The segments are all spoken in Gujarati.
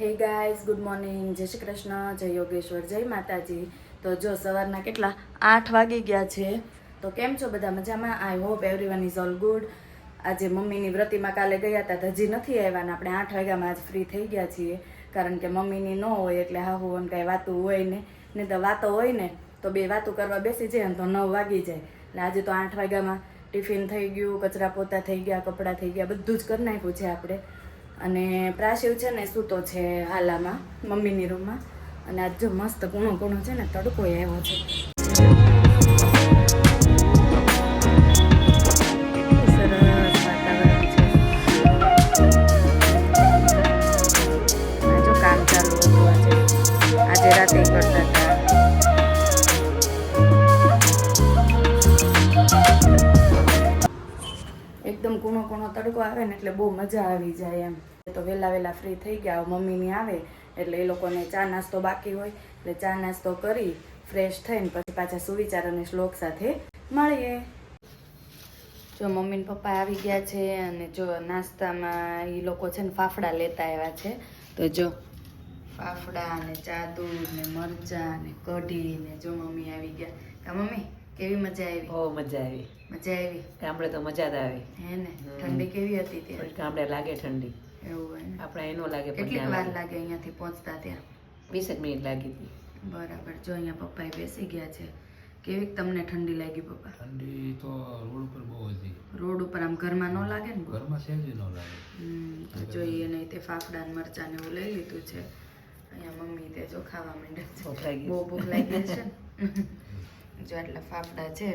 હે ગાઈઝ ગુડ મોર્નિંગ જય શ્રી કૃષ્ણ, જય યોગેશ્વર, જય માતાજી. તો જો સવારના કેટલા આઠ વાગી ગયા છે, તો કેમ છો બધા મજામાં? I hope everyone is all good આજે મમ્મીની વ્રતિમાં કાલે ગયા હતા તો હજી નથી આવ્યા ને આપણે આઠ વાગ્યામાં આજ ફ્રી થઈ ગયા છીએ. કારણ કે મમ્મીની ન હોય એટલે હા હું કાંઈ વાતું હોય ને, નહીં તો વાતો હોય ને, તો બે વાતો કરવા બેસી જાય ને તો નવ વાગી જાય. એટલે આજે તો આઠ વાગ્યામાં ટિફિન થઈ ગયું, કચરા પોતા થઈ ગયા, કપડાં થઈ ગયા, બધું જ કરી નાખ્યું છે આપણે. અને પ્રાશિવ છે ને સૂતો છે હાલામાં, મમ્મીની રૂમમાં. અને આજ જો મસ્ત કૂણો કૂણો છે ને તડકો આવ્યો છે. કામ ચાલુ આજે. આજે રાતે કરતા એકદમ કૂણો કૂણો તડકો આવે ને એટલે બહુ મજા આવી જાય એમ. તો વહેલા વહેલા ફ્રી થઈ ગયા મમ્મીની આવે એટલે એ લોકોને ચા નાસ્તો બાકી હોય, એટલે ચા નાસ્તો કરી ફ્રેશ થઈને પછી પાછા સુવિચાર અને શ્લોક સાથે મળીએ. જો મમ્મીને પપ્પા આવી ગયા છે અને જો નાસ્તામાં એ લોકો છે ને ફાફડા લેતા આવ્યા છે, તો જો ફાફડા ને ચાદુ ને મરચા ને કઢી ને જો મમ્મી આવી ગયા. કા મમ્મી, કેવી મજા આવી? બહુ મજા આવી. મજા આવી. ગામડે તો મજા જ આવી. હે ને? ઠંડી કેવી હતી ત્યાં? ગામડે લાગે ઠંડી. એવું આપણે એનો લાગે કેટલી વાર લાગે. અહીંયાથી પહોંચતા ત્યાં? વીસ મિનિટ લાગી હતી. બરાબર. જો અહીંયા પપ્પાએ બેસી ગયા છે. કેવી તમને ઠંડી લાગી પપ્પા? ઠંડી તો રોડ ઉપર બહુ હતી. રોડ ઉપર આમ ઘરમાં ન લાગે ને? ઘરમાં સહેજ ન લાગે. હમ, તો જોઈએ નહીં તે ફાફડા ને મરચા ને એવું લઈ લીધું છે. અહીંયા મમ્મી તે જો ખાવા માંડે છે. બહુ ભૂખ લાગી છે. જો આટલા ફાફડા છે.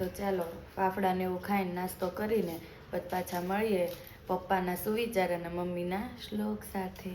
તો ચાલો, ફાફડાને એવું ખાઈને નાસ્તો કરીને પછી પાછા મળીએ પપ્પાના સુવિચાર અને મમ્મીના શ્લોક સાથે.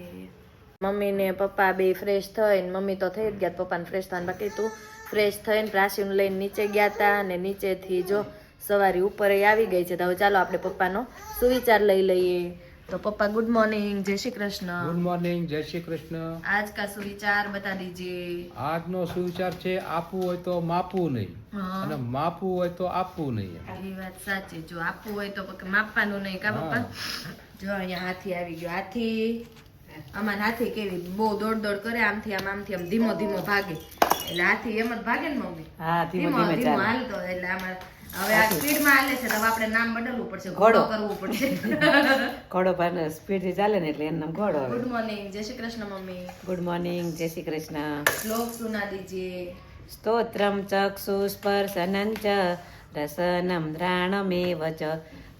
મમ્મીને પપ્પા બે ફ્રેશ થઈને, મમ્મી તો થઈ જ ગયા, પપ્પાને ફ્રેશ થવાનું બાકી તું ફ્રેશ થઈને પ્રાસીને લઈને નીચે ગયા હતા અને નીચેથી જો સવારી ઉપર આવી ગઈ છે. તો હવે ચાલો આપણે પપ્પાનો સુવિચાર લઈ લઈએ. તો પપ્પા ગુડ મોર્નિંગ જય શ્રી કૃષ્ણ ગુડ મોર્નિંગ જય શ્રી કૃષ્ણ आज का सुविचार बता दीजिए આજનો સુવિચાર છે આપવું હોય તો માપવું નહીં હા અને માપવું હોય તો આપવું નહીં એ વાત સાચી જો આપવું હોય તો પક- માપવાનું નહીં કા પપ્પા જો અહીંયા હાથી આવી ગયો હાથી અમાર હાથી કેવી બહુ દોડ દોડ કરે આમથી આમ આમથી આમ ધીમો ધીમો ભાગે એટલે હાથી એમ જ ભાગે ને મમ્મી હા ધીમે ધીમો ધીમે ધીમો ચાલે હાલતો એટલે આમાં હવે આ સ્પીડમાં હાલે છે તો આપણે નામ બદલવું પડશે ઘોડો. કરવું પડશે. ઘોડો પણ સ્પીડથી ચાલે ને એટલે એનું નામ ઘોડો good morning Jay Shri Krishna mummy. Good morning Jay Shri Krishna. શ્લોક સુના દીજીએ સ્તોત્રમ ચક્ષુસ્પર્શનં ચ રસનમ દ્રાણમેવ ચ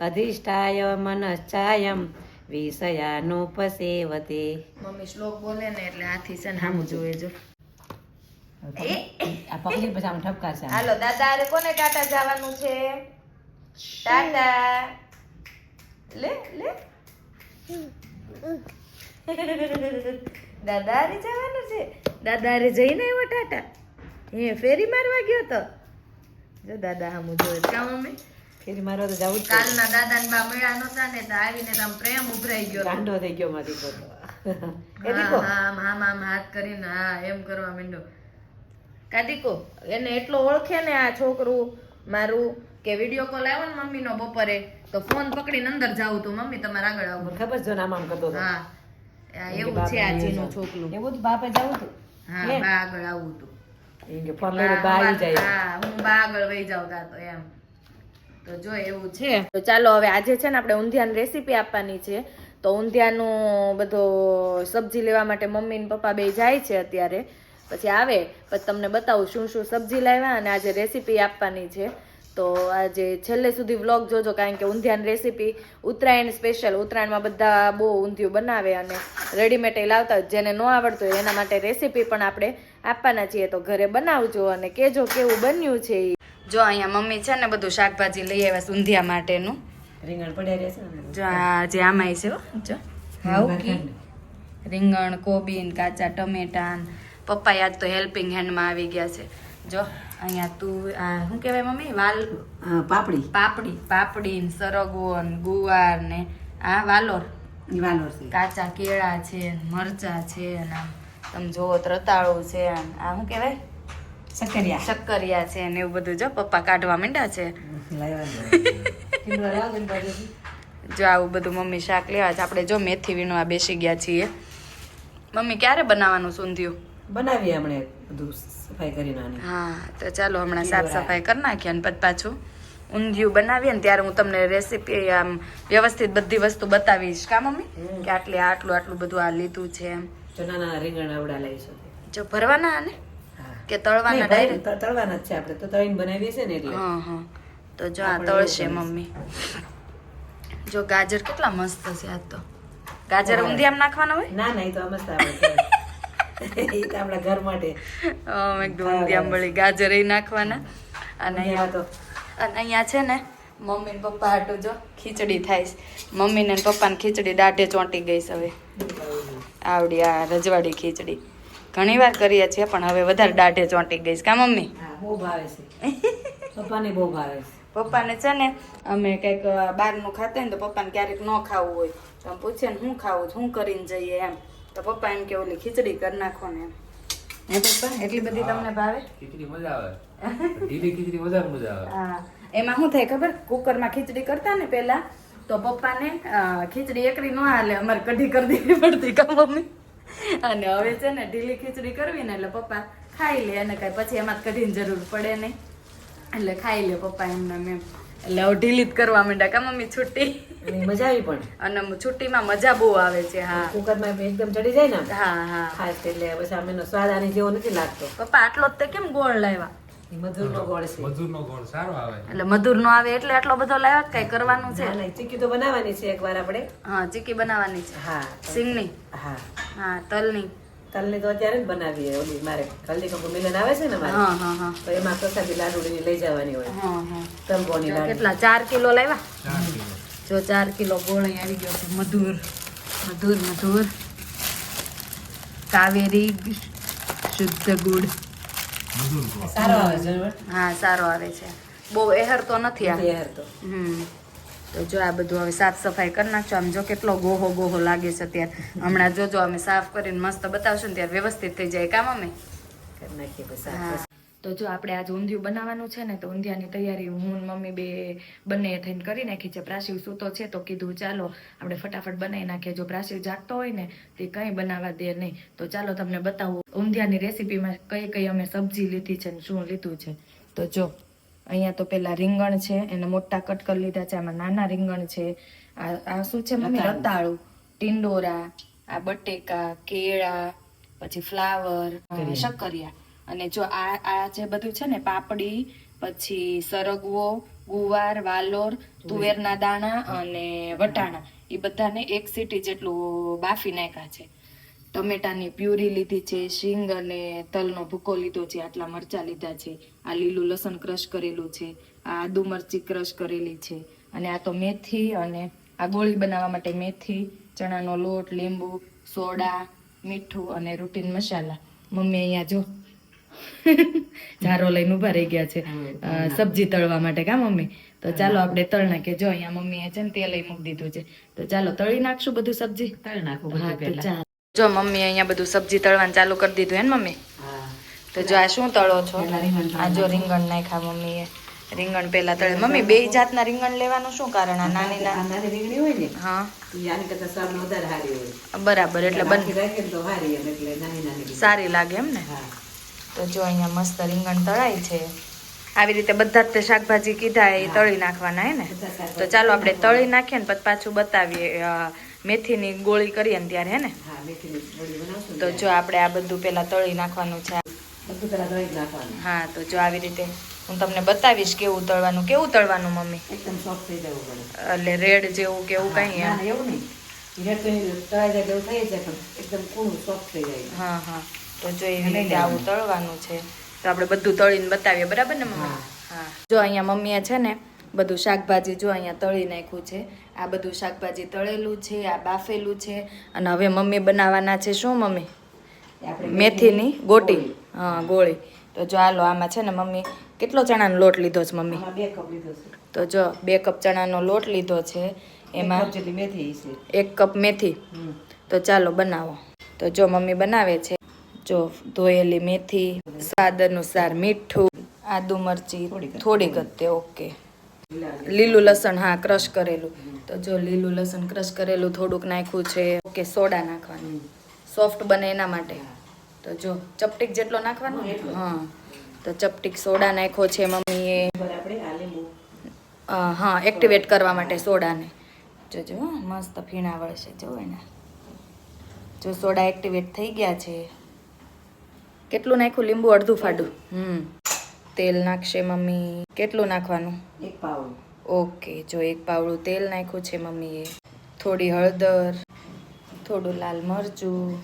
અધિષ્ઠાય મનશ્ચાયમ વિષયાનુપસેવતે. મમ્મી શ્લોક બોલે ને એટલે હાથી છે ને સામું જોવે જો. આ પકડી પછી આમ ઠપકાશે હાલો દાદા અરે કોને ટાટા જવાનું છે? ટાટા. લે લે. દાદા અરે જવાનું છે? દાદા અરે જઈને આવ્યો ટાટા? હે ફેરી મારવા ગયો તો. જો દાદા આમ જોવે કા અમે? ફેરી મારો તો જવું કાલના દાદા ને બા મળ્યા નતા ને તો આવીને આમ પ્રેમ ઉભરાઈ ગયો. ગાંડો થઈ ગયો મારી પોતો હા હા આમ હાથ કરીને હા એમ કરવા માંડ્યો. કાદીકો એને એટલો ઓળખે ને આ છોકરું મારું કે વીડિયો કોલ આવ્યો ને મમ્મીનો બપોરે તો ફોન પકડીને અંદર જાવું તો મમ્મી તમારે આગળ આવું. ખબર છે નામ આમ કરતો હા. એવું છે આ જીનું છોકરું. એવું તો બાપે જાવું હતું. હા બા આગળ આવું તું એમ ફોન લઈને બહાર આવી જાય. હા હું બા આગળ વહી જાઉં તા તો એમ. તો જો એવું છે. તો ચાલો હવે આજે છે ને આપણે ઊંધિયાની રેસીપી આપવાની છે. તો ઊંધિયાનું બધો સબ્જી લેવા માટે મમ્મી ને પપ્પા બે જાય છે અત્યારે. પછી આવે પછી તમને બતાવું શું શું સબ્જી લાવ્યા અને આજે રેસીપી આપવાની છે. તો આજે છેલ્લે સુધી વ્લોગ જોજો કારણ કે ઊંધિયાની રેસીપી ઉત્તરાયણ સ્પેશિયલ ઉત્તરાયણમાં બધા બહુ ઊંધિયું બનાવે અને રેડીમેડ એ લાવતા જેને ન આવડતું હોય એના માટે રેસીપી પણ આપણે આપવાના છીએ. તો ઘરે બનાવજો અને કેજો કેવું બન્યું છે એ જો અહીંયા મમ્મી છે ને બધું શાકભાજી લઈ આવ્યા ઊંધિયા માટેનું. રીંગણ પડ્યા રહેશે જો આ જે આમાંય છે હો, જો હાઉકી રીંગણ કોબીન કાચા ટમેટા ને પપ્પા યાદ તો હેલ્પિંગ હેન્ડમાં આવી ગયા છે. જો અહીંયા તું આ શું કહેવાય મમ્મી? વાલ પાપડી. પાપડી પાપડી ને સરગવો ને ગુવાર ને આ વાલોર. વાલોર છે. કાચા કેળા છે મરચા છે અને આમ તમે તો રતાળું છે આ શું કહેવાય? સક્કરિયા શક્કરિયા છે ને એવું બધું. જો પપ્પા કાઢવા માંડ્યા છે. જો આવું બધું મમ્મી શાક લેવા છે. આપણે જો મેથી વીણવા બેસી ગયા છીએ. મમ્મી ક્યારે બનાવવાનું સૂંધ્યું? બનાવીએ હમણે બધું સફાઈ કરી નાની. હા તો ચાલો હમણાં સાફ સફાઈ કરી નાખીએ અને પછી પાછું ઊંધિયું બનાવીએ ને ત્યારે હું તમને રેસીપી આમ વ્યવસ્થિત બધી વસ્તુ બતાવીશ. કા મમ્મી? કે આટલે આટલું આટલું બધું આ લીધું છે એમ. નાના રીંગણ આવડા લઈશું જો ભરવાના આને? કે તળવાના ડાયરેક્ટ તળવાના જ છે આપણે. તો તળીને બનાવીએ છે ને એટલે. હા હા. તો જો આ તળશે મમ્મી. જો ગાજર કેટલા મસ્ત છે આ તો. ગાજર ઊંધિયામાં નાખવાના હોય? ના ના એ તો મસ્ત આપણે તો આપણા ઘર માટે. એકદમ આંબળી ગાજર એ નાખવાના. અને અહીંયા તો. અને અહીંયા છે ને મમ્મી ને પપ્પા હાટું જો ખીચડી થાય મમ્મી ને પપ્પાને ખીચડી દાઢે ચોંટી ગઈ છે હવે. આવડી આ રજવાડી ખીચડી. ઘણી વાર કરીએ છીએ પણ હવે વધારે દાઢે ચોંટી ગઈ છે. કા મમ્મી? હા બહુ ભાવે છે. પપ્પાને બહુ ભાવે છે. પપ્પાને છે ને અમે કંઈક બહારનું ખાતા ને તો પપ્પાને ક્યારેક ન ખાવું હોય. તો પૂછે ને હું ખાવું છું, શું કરીને જઈએ? એમ. તો પપ્પા એમ કે ઓલી ખીચડી કરી નાખો ને એમ. હે પપ્પા એટલી બધી તમને ભાવે? ખીચડી મજા આવે. ઢીલી ખીચડી વધારે મજા આવે. હા એમાં શું થાય ખબર? કુકરમાં ખીચડી કરતા ને પેલા તો પપ્પાને ખીચડી એકરી ન હાલે અમારે કઢી કરી દેવી પડતી કા મમ્મી? અને હવે છે ને ઢીલી ખીચડી કરવી ને એટલે પપ્પા ખાઈ લે અને કાંઈ પછી એમાં કઢીની જરૂર પડે નહીં. એટલે ખાઈ લે પપ્પા એમને એમ એટલે હવે ઢીલી કરવા માંડ્યા. કા મમ્મી છુટ્ટી? મજા આવી પણ. અને છુટ્ટીમાં મજા બહુ આવે છે હા. કુકરમાં એકદમ ચડી જાય ને. હા હા. ખાસ એટલે પછી આમ એનો સ્વાદ આની જેવો નથી લાગતો. પપ્પા આટલો જ તે કેમ ગોળ લાવ્યા? મધુરનો ગોળ છે. મજૂરનો ગોળ સારો આવે. એટલે મધુર નો આવે એટલે આટલો બધો લાવ્યા કઈ કરવાનું છે? ના ના ચીકી તો બનાવવાની છે એકવાર આપણે. હા ચીકી બનાવવાની છે. હા સિંગની? હા. હા તલની. તલની તો અત્યારે જ બનાવીએ ઓલી મારે હલ્દી કંકુ મિલન આવે છે ને મારે હા હા હા. તો એમાં પ્રસાદી લાડુડી લઈ જવાની હોય. હા હા. તલગોની લાડુ. કેટલા ચાર કિલો લાવ્યા? જો ચાર કિલો ગોળ અહીં આવી ગયો છે મધુર મધુર મધુર. કાવેરી શુદ્ધ ગુડ. સારો આવે છે હા. સારો આવે છે. બહુ એહર તો નથી આ. એહર તો. હમ. તો જો આ બધું હવે સાફ સફાઈ કરી નાખજો. આમ જો કેટલો ગોહો ગોહો લાગે છે અત્યારે. હમણાં જોજો અમે સાફ કરીને મસ્ત બતાવશું ને ત્યારે વ્યવસ્થિત થઈ જાય. કામ અમે? કરી નાખીએ તો જો આપણે આજે ઊંધિયું બનાવવાનું છે ને તો ઊંધિયાની તૈયારી હું મમ્મી બે બંને થઈને કરી નાખી છે. પ્રાસીવ સૂતો છે તો કીધું ચાલો આપણે ફટાફટ બનાવી નાખીએ. જો પ્રાસીવ જાગતો હોય ને તે કંઈ બનાવવા દે નહીં. તો ચાલો તમને બતાવું. ઊંધિયાની રેસીપીમાં કઈ કઈ અમે સબ્જી લીધી છે ને શું લીધું છે. તો જો અહીંયા તો પેલા રીંગણ છે એને મોટા કટ કરી લીધા છે આમાં નાના રીંગણ છે. આ શું છે મમ્મી? રતાળું. ટિંડોરા આ બટેકા કેળા પછી ફ્લાવર શક્કરિયા. અને જો આ આ જે બધું છે ને પાપડી પછી સરગવો ગુવાર વાલોર તુવેરના દાણા અને વટાણા એ બધાને એક સીટી જેટલું બાફી નાખ્યા છે. ટમેટાની પ્યુરી લીધી છે શીંગ અને તલનો ભૂકો લીધો છે આટલા મરચાં લીધા છે આ લીલું લસણ ક્રશ કરેલું છે આ આદુ મરચી ક્રશ કરેલી છે અને આ તો મેથી અને આ ગોળી બનાવવા માટે મેથી ચણાનો લોટ લીંબુ સોડા મીઠું અને રૂટીન મસાલા. મમ્મી અહીંયા જો. ઝારો લઈને ઊભા રહી ગયા છે. સબ્જી તળવા માટે કા મમ્મી? તો ચાલો આપણે તળ નાખીએ. જો અહીંયા મમ્મીએ છે ને તેલ લઈ મૂકી દીધું છે. તો ચાલો તળી નાખશું બધું સબ્જી? તળી નાખું હા તો પહેલા. ચાલ જો મમ્મી અહીંયા બધું સબ્જી તળવાનું ચાલુ કરી દીધું હે ને મમ્મી તો જો આ શું તળો છો? રીંગણ આ જો રીંગણ નાખ્યા મમ્મીએ. રીંગણ પેલા તળે. મમ્મી બે જાતના રીંગણ લેવાનું શું કારણ આ નાની નાની રીંગણી હોય ને હા. બરાબર એટલે બંને સારી લાગે એમ ને? તો જો અહીંયા મસ્ત રીંગણ તળાય છે. આવી રીતે બધા જ તે શાકભાજી કીધા એ તળી નાખવાના હે ને? તો ચાલો આપણે તળી નાખીએ ને પછી પાછું બતાવીએ મેથીની ગોળી કરીએ ને ત્યારે હે ને? હા મેથીની ગોળી બનાવશું ને તો જો આપણે આ બધું પેલા તળી નાખવાનું છે. બધું નાખવાનું. હા તો જો આવી રીતે હું તમને બતાવીશ કેવું તળવાનું. કેવું તળવાનું મમ્મી? એકદમ સોફ્ટ થઈ જવું પડે. એટલે રેડ જેવું કેવું કઈ એવું નહીં. તો તળાઈ જાય એવું થઈ જાય પણ એકદમ કૂણું સોફ્ટ થઈ જાય. હા હા. તો જો એવી રીતે આવું તળવાનું છે. તો આપણે બધું તળીને બતાવીએ બરાબર ને મમ્મી? હા. હા. જો અહીંયા મમ્મીએ છે ને બધું શાકભાજી જો અહીંયા તળી નાખ્યું છે આ બધું શાકભાજી તળેલું છે આ બાફેલું છે અને હવે મમ્મી બનાવવાના છે શું મમ્મી? મેથીની ગોટી. હા ગોળી. તો જો હાલો આમાં છે ને મમ્મી કેટલો ચણાનો લોટ લીધો છે મમ્મી? બે કપ લીધો છે. તો જો બે કપ ચણાનો લોટ લીધો છે એમાં મેથી એક કપ મેથી. તો ચાલો બનાવો. તો જો મમ્મી બનાવે છે જો ધોયેલી મેથી સ્વાદ અનુસાર મીઠું આદુ મરચી થોડી જ. થોડીક જ તે ઓકે. લીલા લસણ હા ક્રશ કરેલું. તો જો લીલું લસણ ક્રશ કરેલું થોડુંક નાખ્યું છે ઓકે સોડા નાખવાનું. સોફ્ટ બને એના માટે. તો જો ચપટીક જેટલો નાખવાનો હા. તો ચપટીક સોડા નાખ્યો છે મમ્મીએ. હા એક્ટિવેટ કરવા માટે સોડાને. જોજો હો, મસ્ત ફીણા વળશે જો એના. જો સોડા એક્ટિવેટ થઈ ગયા છે. કેટલું નાખ્યું? લીંબુ અડધું ફાડું. હમ. તેલ નાખશે મમ્મી. કેટલું નાખવાનું? એક પાવડું ઓકે જો એક પાવડું તેલ નાખ્યું છે મમ્મીએ. થોડી હળદર થોડું લાલ મરચું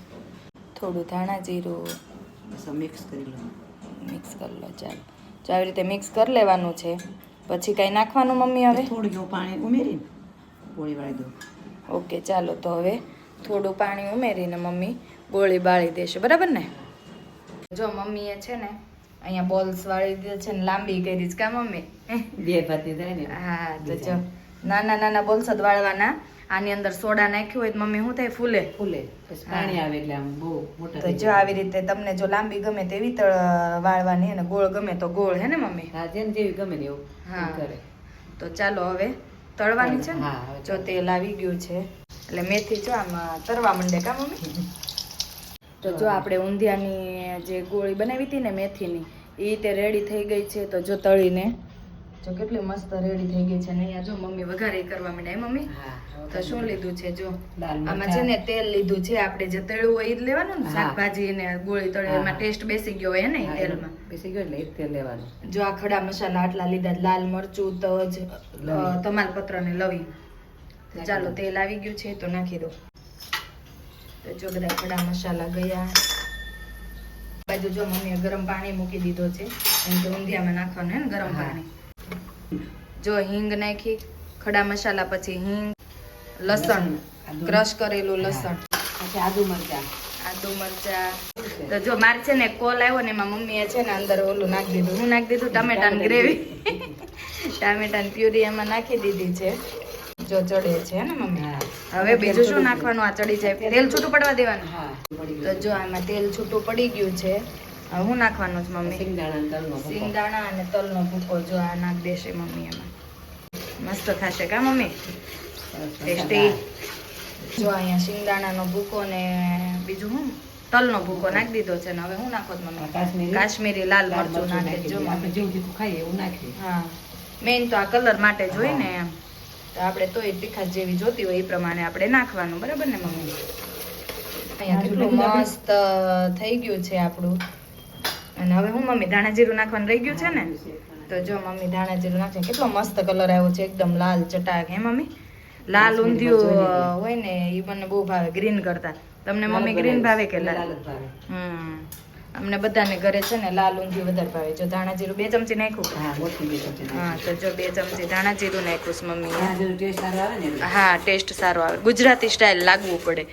થોડું ધાણા જીરું. મિક્સ કરી લો. મિક્સ કરી લો ચાલો. જો આવી રીતે મિક્સ કરી લેવાનું છે. પછી કાંઈ નાખવાનું મમ્મી હવે? થોડું પાણી ઉમેરીને ગોળી વાળી દઉં. ઓકે ચાલો તો હવે થોડું પાણી ઉમેરીને મમ્મી ગોળી બાળી દેશે. બરાબર ને? જો મમ્મીએ છે ને અહીંયા બોલ્સ વાળી દે છે ને લાંબી કરી છે કા મમ્મી? બે ભાતી થાય ને. હા તો જો. નાના નાના બોલ્સ જ વાળવાના. આની અંદર સોડા નાખ્યું હોય તો મમ્મી શું થાય? ફૂલે. ફૂલે. પાણી આવે એટલે આમ બહુ મોટા તો જો આવી રીતે તમને જો લાંબી ગમે તેવી તળ વાળવાની અને ગોળ ગમે તો ગોળ હે ને મમ્મી? હા જેને જેવી ગમે ને એવું. હા. કરે. તો ચાલો હવે તળવાની છે ને? જો તેલ આવી ગયું છે. એટલે મેથી જો આમાં તરવા માંડે કા મમ્મી? તો જો આપણે ઊંધિયાની જે ગોળી બનાવી હતી ને મેથીની એ તે રેડી થઈ ગઈ છે તો જો તળીને. જો કેટલી મસ્ત રેડી થઈ ગઈ છે ને અહીંયા જો. મમ્મી વઘારે કરવા માંડે મમ્મી? તો શું લીધું છે જો? આમાં છે ને તેલ લીધું છે આપણે જે તળ્યું હોય એ જ લેવાનું ને શાકભાજી ને ગોળી તળે એમાં ટેસ્ટ બેસી ગયો હોય ને તેલમાં. બેસી ગયો એટલે તેલ લેવાનું. જો આ ખડા મસાલા આટલા લીધા લાલ મરચું તજ. તમાલપત્ર ને લવિંગ. તો ચાલો તેલ આવી ગયું છે તો નાખી દો. તો જો બધા ખડા મસાલા ગયા. બાજુ જો મમ્મીએ ગરમ પાણી મૂકી દીધો છે. એમ કે ઊંધિયામાં નાખવાનું હે ને ગરમ પાણી. જો હિંગ નાખી ખડા મસાલા પછી હિંગ લસણ ક્રશ કરેલું લસણ. પછી આદુ મરચાં. આદુ મરચા. તો જો મારે છે ને કોલ આવ્યો ને એમાં મમ્મીએ છે ને અંદર ઓલું નાખી દીધું. હું નાખી દીધું? ટામેટાની ગ્રેવી. ટામેટાની પ્યુરી એમાં નાખી દીધી છે. જો ચડે છે ને મમ્મી? હવે બીજું શું નાખવાનું? આ ચડી જાય. તેલ છૂટું પડવા દેવાનું? હા તો જો આમાં તેલ છૂટું પડી ગયું છે. હવે હું નાખવાનું છે મમ્મી? સિંગદાણા. સિંગદાણા અને તલનો ભૂકો જો આ નાખ દેશે મમ્મી એમાં મસ્ત થશે કા મમ્મી? ટેસ્ટી. જો અહીંયા સિંગદાણાનો ભૂકો ને બીજું હું? તલનો ભૂકો નાખી દીધો છે ને હવે હું નાખો મમ્મી? કાશ્મીરી? કાશ્મીરી લાલ મરચું નાખે જો મમ્મી. જેવું જેવું ખાઈએ એવું નાખીએ. હા. મેઇન તો આ કલર માટે જોઈને એમ. તો આપણે તોય તીખાશ જેવી જોતી હોય એ પ્રમાણે આપણે નાખવાનું બરાબર ને મમ્મી? અહીંયા કેટલું મસ્ત થઈ ગયું છે આપણું. અને હવે હું મમ્મી ધાણા જીરું નાખવાનું રહી ગયું છે ને? તો જો મમ્મી ધાણા જીરું નાખશે કેટલો મસ્ત કલર આવ્યો છે એકદમ લાલ ચટાક હે મમ્મી? લાલ ઊંધિયું હોય ને એ મને બહુ ભાવે ગ્રીન કરતા. તમને મમ્મી ગ્રીન ભાવે કે લાલ? હમ. અમને બધાને ઘરે છે ને લાલ ઊંધિયું વધારે ભાવે. જો ધાણા જીરું બે ચમચી નાખ્યું? હા મોટી બી સબ્જી હા તો જો બે ચમચી ધાણા જીરું નાખ્યું મમ્મી હા ટેસ્ટ સારો આવે ને હા ટેસ્ટ સારો આવે. ગુજરાતી સ્ટાઇલ લાગવું પડે.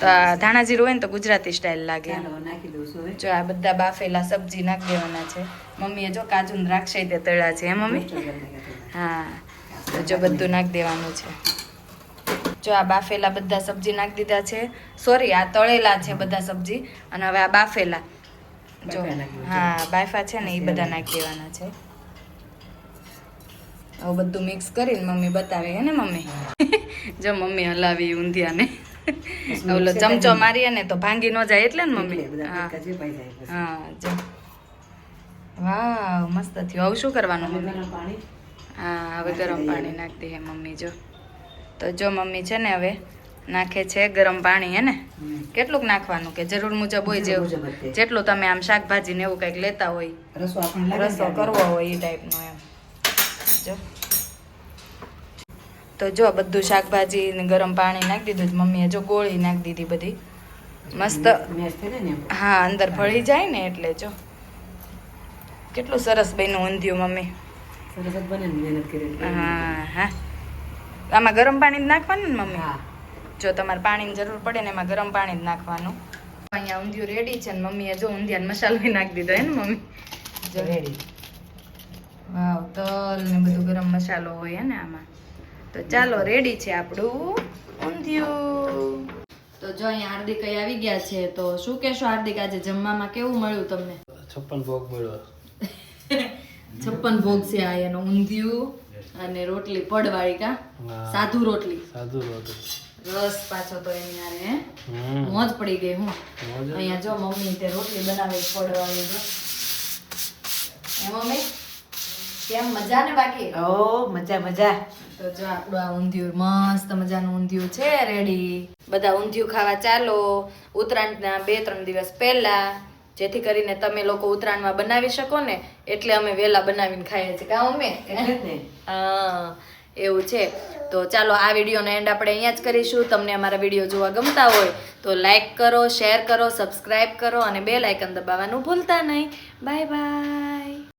તો ધાણા જીરું હોય ને તો ગુજરાતી સ્ટાઇલ લાગે. નાખી દઉં જો આ બધા બાફેલા સબ્જી નાખી દેવાના છે. મમ્મીએ જો કાજુ ને દ્રાક્ષ તે તળ્યા છે મમ્મી. હા તો જો બધું નાખી દેવાનું છે. જો આ બાફેલા બધા સબ્જી નાખી દીધા છે. સોરી આ તળેલા છે બધા સબ્જી. અને હવે આ બાફેલા. જો. હા બાયફા છે ને એ બધા નાખી દેવાના છે. હવે બધું મિક્સ કરીને મમ્મી બતાવે હે ને મમ્મી? જો મમ્મી હલાવી ઊંધિયાને. ઓલો ચમચો મારીએ ને તો ભાંગી ન જાય એટલે ને મમ્મી? હા. હા જો. વાવ મસ્ત થયું. હવે શું કરવાનું મમ્મી? હા હવે ગરમ પાણી નાખતી નાખી દે મમ્મી જો. તો જો મમ્મી છે ને હવે નાખે છે ગરમ પાણી હે ને? કેટલુંક નાખવાનું કે જરૂર મુજબ હોય જેવું. જેટલું તમે આમ શાકભાજી ને એવું કંઈક લેતા હોય રસો કરવો હોય એ ટાઈપનો એમ. જો. તો જો બધું શાકભાજી ને ગરમ પાણી નાખી દીધું. મમ્મીએ જો ગોળી નાખી દીધી બધી. મસ્ત. હા અંદર ભળી જાય ને એટલે જો. કેટલું સરસ બન્યું ઊંધિયું મમ્મી. હા હા. આમાં ગરમ પાણી જ નાખવાનું ને મમ્મી? હા. જો તમારે પાણીની જરૂર પડે ને એમાં ગરમ પાણી જ નાખવાનું. અહીંયા ઊંધિયું રેડી છે ને મમ્મીએ જો ઊંધિયાનો મસાલો નાખી દીધો હે ને મમ્મી? જો. રેડી વાવ તલ ને બધું ગરમ મસાલો હોય હે ને આમાં. તો ચાલો રેડી છે આપણું ઊંધિયું. તો જો અહીંયા હાર્દિક આવી ગયા છે તો શું કહેશો હાર્દિક આજે જમવામાં કેવું મળ્યું તમને? છપ્પન ભોગ મળ્યો. છપ્પન ભોગ છે આ એનું ઊંધિયું અને રોટલી પડવાળી કા? સાધુ રોટલી. સાધુ રોટું રસ પાછો તો એની આને મોજ પડી ગઈ હું. અહીંયા જો મમ્મી તે રોટલી બનાવી પડવાળી જો. એ મમ્મી? કેમ મજા ને બાકી? ઓ મજા મજા. તો જો આપણું આ ઊંધિયું મસ્ત મજાનું ઊંધિયું છે રેડી બધા ઊંધિયું ખાવા ચાલો. ઉત્તરાયણના બે ત્રણ દિવસ પહેલા જેથી કરીને તમે લોકો ઉત્તરાયણમાં બનાવી શકો ને એટલે અમે વેલા બનાવીને ખાઈએ છીએ. કા અમે ને. હા એવું છે. તો ચાલો આ વિડીયોનો એન્ડ આપણે અહીંયા જ કરીશું. તમને અમારા વીડિયો જોવા ગમતા હોય તો લાઇક કરો શેર કરો સબસ્ક્રાઈબ કરો અને બે લાઇકન દબાવવાનું ભૂલતા નહીં. Bye bye